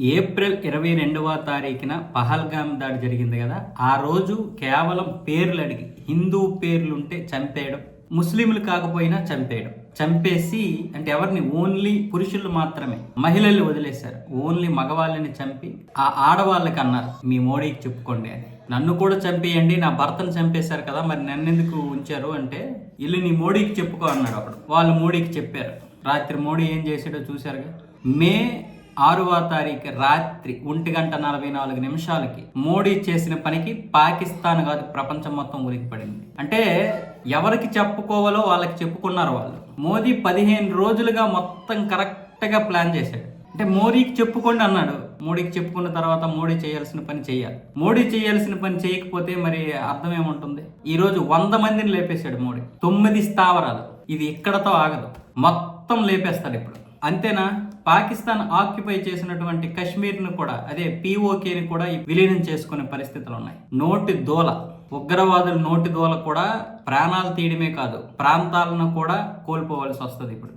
April ఇరవై రెండవ తారీఖున పహల్గామ్ దాడి జరిగింది కదా. ఆ రోజు కేవలం పేర్లు అడిగి హిందూ పేర్లుంటే చంపేయడం ముస్లింలు కాకపోయినా చంపేయడం. చంపేసి అంటే ఎవరిని? ఓన్లీ పురుషులు మాత్రమే. మహిళల్ని వదిలేశారు. ఓన్లీ మగవాళ్ళని చంపి ఆ ఆడవాళ్ళకి అన్నారు. మీ మోడీకి చెప్పుకోండి అని. నన్ను కూడా చంపేయండి నా భర్తను చంపేశారు కదా మరి నన్ను ఎందుకు ఉంచారు అంటే ఇల్లు నీ మోడీకి చెప్పుకో అన్నాడు అప్పుడు. వాళ్ళు మోడీకి చెప్పారు. రాత్రి మోడీ ఏం చేశాడో చూశారుగా? మే ఆరవ తారీఖు రాత్రి ఒంటి గంట నలభై నాలుగు నిమిషాలకి మోడీ చేసిన పనికి పాకిస్తాన్ కాదు ప్రపంచం మొత్తం ఉలికిపడింది అంటే ఎవరికి చెప్పుకోవాలో వాళ్ళకి చెప్పుకున్నారు వాళ్ళు. మోదీ పదిహేను రోజులుగా మొత్తం కరెక్ట్గా ప్లాన్ చేశాడు. అంటే మోడీకి చెప్పుకోండి అన్నాడు. మోడీకి చెప్పుకున్న తర్వాత మోడీ చేయాల్సిన పని చేయాలి. మోడీ చేయాల్సిన పని చేయకపోతే మరి అర్థం ఏముంటుంది? ఈ రోజు వంద మందిని లేపేశాడు మోడీ. తొమ్మిది స్థావరాలు. ఇది ఇక్కడతో ఆగదు. మొత్తం లేపేస్తాడు ఇప్పుడు. అంతేనా? పాకిస్తాన్ ఆక్యుపై చేసినటువంటి కశ్మీర్ను కూడా అదే పీఓకేని కూడా విలీనం చేసుకునే పరిస్థితులు ఉన్నాయి. నోటి దోల ఉగ్రవాదుల నోటి దోల కూడా ప్రాణాలు తీయడమే కాదు ప్రాంతాలను కూడా కోల్పోవలసి వస్తుంది ఇప్పుడు.